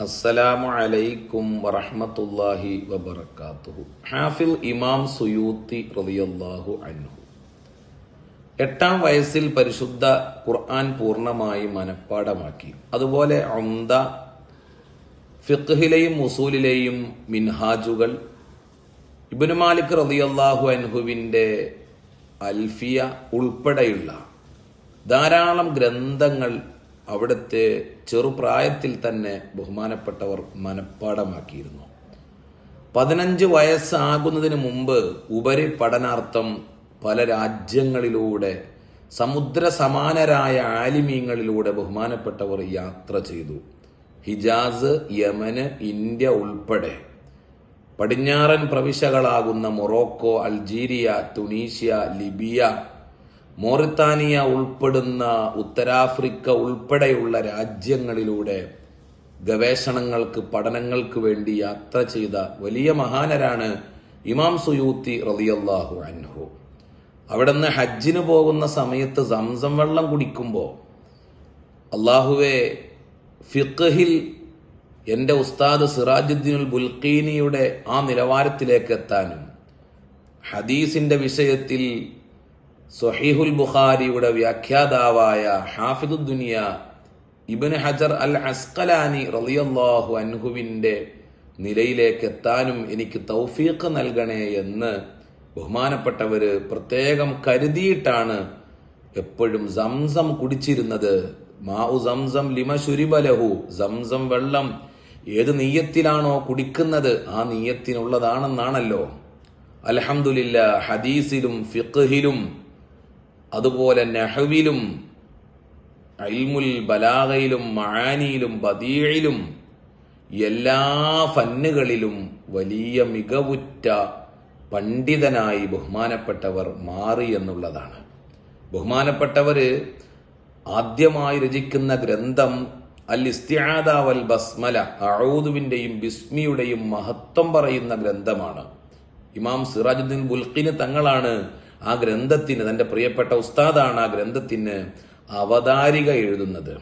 അസ്സലാമു അലൈക്കും വറഹ്മത്തുള്ളാഹി വബറകാതുഹു ഹാഫിൽ ഇമാം സുയൂത്തി റളിയല്ലാഹു അൻഹു. എട്ടാം വയസ്സിൽ പരിശുദ്ധ ഖുർആൻ പൂർണമായി മനഃപ്പാടമാക്കി അതുപോലെ ഉംദ ഫിഖ്ഹിലെയും മുസൂലിലെയും മിൻഹാജുകൾ ഇബ്നു മാലിക് റളിയല്ലാഹു അൻഹുവിന്റെ അൽഫിയ ഉൾപ്പെടെയുള്ള ധാരാളം ഗ്രന്ഥങ്ങൾ അവിടുത്തെ ചെറുപ്രായത്തിൽ തന്നെ ബഹുമാനപ്പെട്ടവർ മനഃപ്പാടമാക്കിയിരുന്നു. പതിനഞ്ച് വയസ്സാകുന്നതിന് മുമ്പ് ഉപരി പഠനാർത്ഥം പല രാജ്യങ്ങളിലൂടെ സമുദ്ര സമാനരായ ആലിമീങ്ങളിലൂടെ ബഹുമാനപ്പെട്ടവർ യാത്ര ചെയ്തു. ഹിജാസ് യമന് ഇന്ത്യ ഉൾപ്പെടെ. പടിഞ്ഞാറൻ പ്രവിശകളാകുന്ന Morocco Algeria Tunisia Libya Mauritania ഉൾപ്പെടുന്ന ഉത്തരാഫ്രിക്ക ഉൾപ്പെടെയുള്ള രാജ്യങ്ങളിലൂടെ ഗവേഷണങ്ങൾക്ക് പഠനങ്ങൾക്ക് വേണ്ടി യാത്ര ചെയ്ത വലിയ മഹാനരാണ് ഇമാം സുയൂത്തി റളിയല്ലാഹു അൻഹു. അവിടുന്ന് ഹജ്ജിന് പോകുന്ന സമയത്ത് സംസം വെള്ളം കുടിക്കുമ്പോൾ അള്ളാഹുവെ ഫിഖഹിൽ എന്റെ ഉസ്താദ് സിറാജുദ്ദീനുൽ ബുൽഖീനിയുടെ ആ നിലവാരത്തിലേക്ക് എത്താനും ഹദീസിന്റെ വിഷയത്തിൽ സൊഹീഹുൽ ബുഖാരിയുടെ വ്യാഖ്യാതാവായ ഹാഫിദുദ്ദുനിയ ഇബിന് ഹജർ അൽ അസ്കലാനി റളിയല്ലാഹു അൻഹുവിന്റെ നിലയിലേക്ക് എത്താനും എനിക്ക് തൗഫീഖ് നൽകണേ എന്ന് ബഹുമാനപ്പെട്ടവര് പ്രത്യേകം കരുതിയിട്ടാണ് എപ്പോഴും സംസം കുടിച്ചിരുന്നത്. മാഉ സംസം ലിമ ശുരിബലഹു സംസം വെള്ളം ഏത് നീയത്തിലാണോ കുടിക്കുന്നത്? ആ നീയത്തിനുള്ളതാണെന്നാണല്ലോ. അലഹമുല്ല ഹദീസിലും ഫിഖ്ഹിലും അതുപോലെ നെഹവിലും അൽമുൽ ബലാഗയിലും മഹാനിയിലും ബദീഴിലും എല്ലാ ഫന്നുകളിലും വലിയ മികവുറ്റ പണ്ഡിതനായി ബഹുമാനപ്പെട്ടവർ മാറി എന്നുള്ളതാണ്. ബഹുമാനപ്പെട്ടവർ ആദ്യമായി രചിക്കുന്ന ഗ്രന്ഥം അൽ ഇസ്തിയാദ വൽ ബസ്മല അഴൂദുവിന്റെയും ബിസ്മിയുടെയും മഹത്വം പറയുന്ന ഗ്രന്ഥമാണ്. ഇമാം സിറാജുദ്ദീൻ ബുൽഖിന് തങ്ങളാണ് ആ ഗ്രന്ഥത്തിന് തന്റെ പ്രിയപ്പെട്ട ഉസ്താദാണ് ആ ഗ്രന്ഥത്തിന് അവതാരിക എഴുതുന്നത്.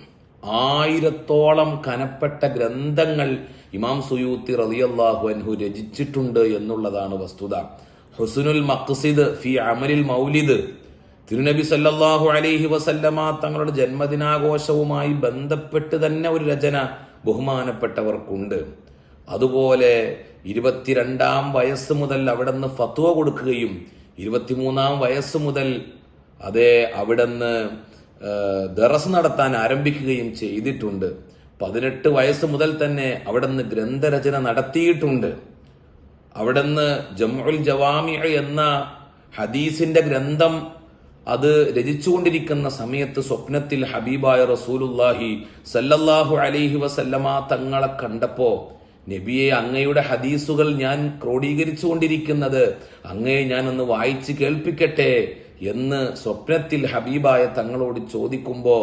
ആയിരത്തോളം കനപ്പെട്ട ഗ്രന്ഥങ്ങൾ ഇമാം സുയൂത്തി റളിയല്ലാഹു അൻഹു രചിച്ചിട്ടുണ്ട് എന്നുള്ളതാണ് വസ്തുത. ഹുസുനുൽ മഖ്സിദ് ഫി അമലിൽ മൗലിദ് തിരുനബി സല്ലാഹു അലൈഹി വസല്ലമ തങ്ങളുടെ ജന്മദിനാഘോഷവുമായി ബന്ധപ്പെട്ട് തന്നെ ഒരു രചന ബഹുമാനപ്പെട്ടവർക്കുണ്ട്. അതുപോലെ ഇരുപത്തിരണ്ടാം വയസ്സ് മുതൽ അവിടെ നിന്ന് ഫത്വ കൊടുക്കുകയും ഇരുപത്തിമൂന്നാം വയസ്സ് മുതൽ അതേ അവിടുന്ന് ദറസ് നടത്താൻ ആരംഭിക്കുകയും ചെയ്തിട്ടുണ്ട്. പതിനെട്ട് വയസ്സ് മുതൽ തന്നെ അവിടുന്ന് ഗ്രന്ഥരചന നടത്തിയിട്ടുണ്ട്. അവിടുന്ന് ജമുൽ ജവാമി എന്ന ഹദീസിന്റെ ഗ്രന്ഥം അത് രചിച്ചുകൊണ്ടിരിക്കുന്ന സമയത്ത് സ്വപ്നത്തിൽ ഹബീബായ റസൂലുല്ലാഹി സല്ലല്ലാഹു അലൈഹി വസല്ലമ തങ്ങളെ കണ്ടപ്പോ നബിയെ അങ്ങയുടെ ഹദീസുകൾ ഞാൻ ക്രോഡീകരിച്ചു കൊണ്ടിരിക്കുന്നത് അങ്ങയെ ഞാൻ ഒന്ന് വായിച്ച് കേൾപ്പിക്കട്ടെ എന്ന് സ്വപ്നത്തിൽ ഹബീബായ തങ്ങളോട് ചോദിക്കുമ്പോ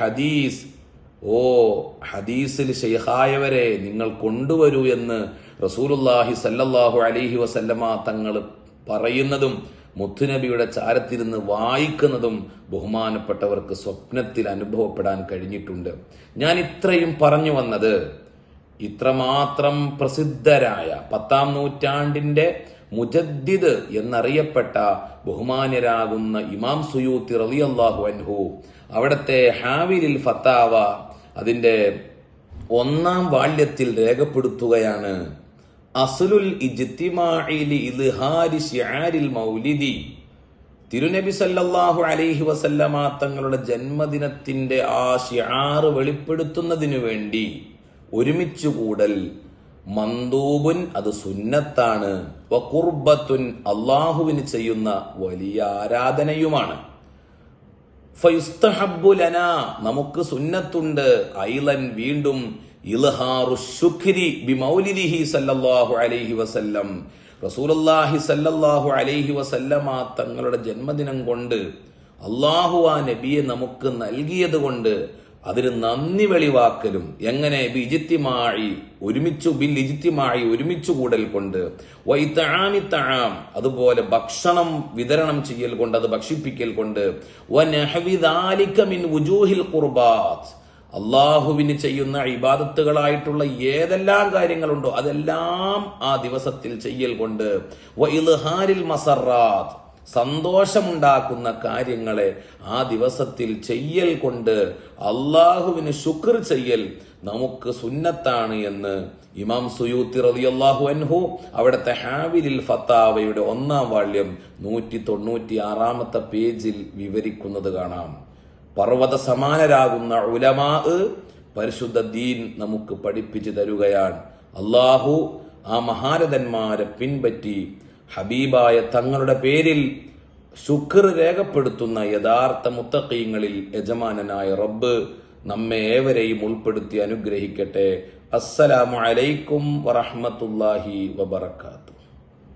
ഹദീസ്. ഓ ഹദീസിൽ ഷെയ്ഖായവരെ നിങ്ങൾ കൊണ്ടുവരൂ എന്ന് റസൂലുല്ലാഹി സല്ലല്ലാഹു അലൈഹി വസല്ലമ തങ്ങൾ പറയുന്നതും മുത്തുനബിയുടെ ചാരത്തിരുന്ന് വായിക്കുന്നതും ബഹുമാനപ്പെട്ടവർക്ക് സ്വപ്നത്തിൽ അനുഭവപ്പെടാൻ കഴിഞ്ഞിട്ടുണ്ട്. ഞാൻ ഇത്രയും പറഞ്ഞു വന്നത് ഇത്രമാത്രം പ്രസിദ്ധരായ പത്താം നൂറ്റാണ്ടിന്റെ മുജദ്ദിദ് എന്നറിയപ്പെട്ട ബഹുമാന്യരാകുന്ന ഇമാം സുയൂത്തി റളിയല്ലാഹു അൻഹു അവിടത്തെ ഹാവിലിൽ ഫത്താവ അതിന്റെ ഒന്നാം വാള്യത്തിൽ രേഖപ്പെടുത്തുകയാണ്. അസുലുൽ മൗലിദി. തിരുനബി സല്ലല്ലാഹു അലൈഹി വസല്ലമ തങ്ങളുടെ ജന്മദിനത്തിന്റെ ആ ഷിയാറ് വെളിപ്പെടുത്തുന്നതിനു വേണ്ടി ഒരുമിച്ചു കൂടൽ മന്ദൂബുൻ അത് സുന്നത്താണ്. വഖുർബത്തുൻ അള്ളാഹുവിന് ചെയ്യുന്ന വലിയ ആരാധനയുമാണ്. ഫയുസ്തഹബ്ബുലന നമുക്ക് സുന്നത്തുണ്ട്. ഐലൻ വീണ്ടും സല്ലല്ലാഹു അലൈഹി വസല്ലമ തങ്ങളുടെ ജന്മദിനം കൊണ്ട് അള്ളാഹു ആ നബിയെ നമുക്ക് നൽകിയത് കൊണ്ട് അതിന് നന്ദി വെളിവാക്കലും. എങ്ങനെ? ബിജിത്തിമായി ഒരുമിച്ചു ബിൽ ഇജിത്തിമായി ഒരുമിച്ചു കൂടൽ കൊണ്ട്. വൈത്താമി താം അതുപോലെ ഭക്ഷണം വിതരണം ചെയ്യൽ കൊണ്ട് അത് ഭക്ഷിപ്പിക്കൽ കൊണ്ട്. വനഹവി ദാലിക മിൻ വുജൂഹിൽ ഖുർബാത്ത് അള്ളാഹുവിന് ചെയ്യുന്ന ഇബാദത്തുകളായിട്ടുള്ള ഏതെല്ലാം കാര്യങ്ങളുണ്ടോ അതെല്ലാം ആ ദിവസത്തിൽ ചെയ്യൽ കൊണ്ട് മസറാത്ത് സന്തോഷമുണ്ടാക്കുന്ന കാര്യങ്ങളെ ആ ദിവസത്തിൽ ചെയ്യൽ കൊണ്ട് അള്ളാഹുവിന് ശുക്ർ ചെയ്യൽ നമുക്ക് സുന്നത്താണ് എന്ന് ഇമാം സുയൂത്തി റളിയല്ലാഹു അൻഹു അവിടുത്തെ ഹാവിലിൽ ഫത്താവയുടെ ഒന്നാം വാള്യം നൂറ്റി തൊണ്ണൂറ്റി ആറാമത്തെ പേജിൽ വിവരിക്കുന്നത് കാണാം. പർവത സമാനരാകുന്ന ഉലമാ പരിശുദ്ധ ദീൻ നമുക്ക് പഠിപ്പിച്ചു തരുകയാണ്. അള്ളാഹു ആ മഹാരഥന്മാരെ പിൻപറ്റി ഹബീബായ തങ്ങളുടെ പേരിൽ ശുക്ർ രേഖപ്പെടുത്തുന്ന യഥാർത്ഥ മുത്തക്കീങ്ങളിൽ യജമാനനായ റബ്ബ് നമ്മെ ഏവരെയും ഉൾപ്പെടുത്തി അനുഗ്രഹിക്കട്ടെ. അസ്സലാമു അലൈക്കും വറഹ്മത്തുള്ളാഹി വബറകാതുഹു.